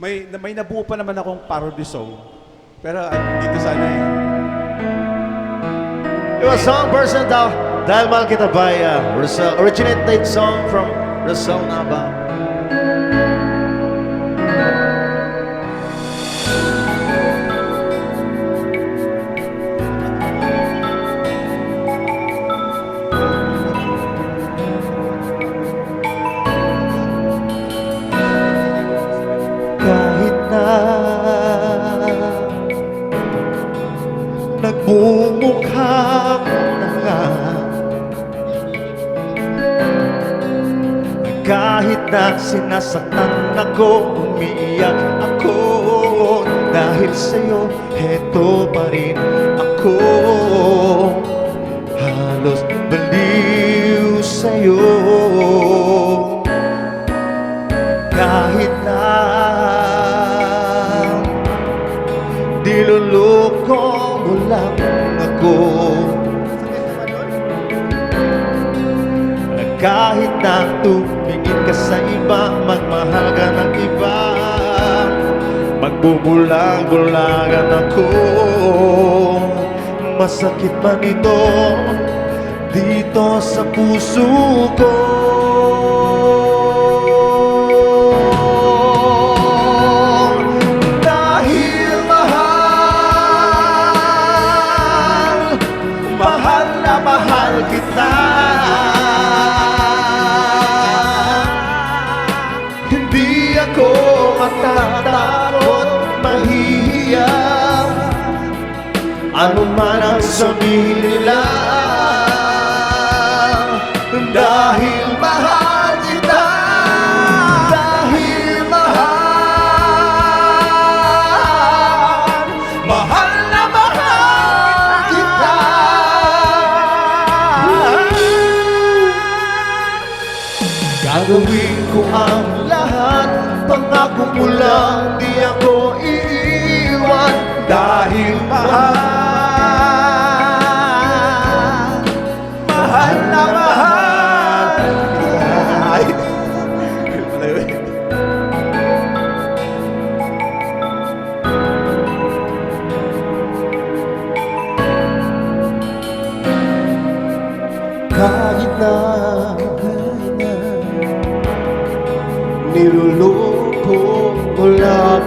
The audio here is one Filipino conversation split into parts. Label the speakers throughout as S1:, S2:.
S1: May, may nabuo pa naman akong parody song. Pero ah, dito sana eh.
S2: It was song person daw. Dahil mahal kita by uh, Rosel. Originated song from Rosel Nava. Nagbumukha na nga Kahit na sinasaktan ako Umiiyak ako. Dahil sa'yo Heto pa rin ako. Halos baliw sa'yo Niloloko mo lang ako. Kahit na tumingin ka sa iba Magmahal ka ng iba. Magbubulang-bulagan ako. Masakit man ito Dito sa puso ko Mahal na mahal kita. Hindi ako matatakot Mahihiya. Ano man ang sabihin nila Dahil Gagawin ko ang lahat Pangako mo lang Di ako iiwan Dahil mahal Mahal na mahal Ay. Kahit na Niluloko ko lang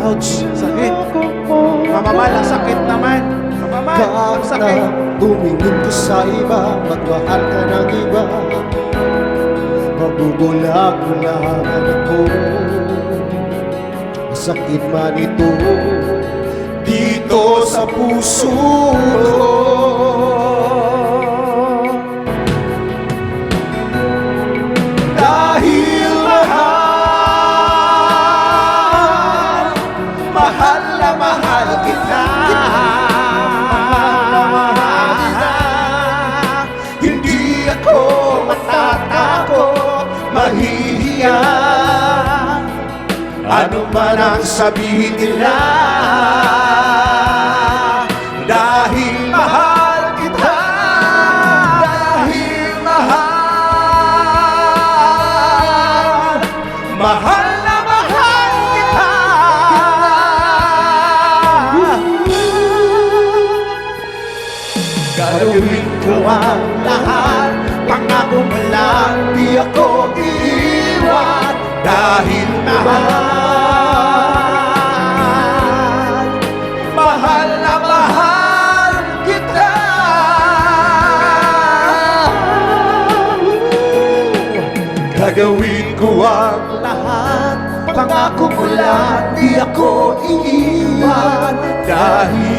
S1: Ouch! Sakit! Mamamahal, ang sakit naman! Mamamahal, ang sakit!
S2: tumingin ka sa iba Magmahal ka ng iba Mabubulag-bulagan ako Masakit man ito Dito sa puso ko ako matatakot Mahihiya. Ano man ang sabihin nila Dahil mahal kita Dahil mahal Gagawin ko ang lahat Pangako mo lang Di ako iiwan Dahil mahal. Kita. Gagawin ko ang lahat Pangako mo lang Di ako iiwan Dahil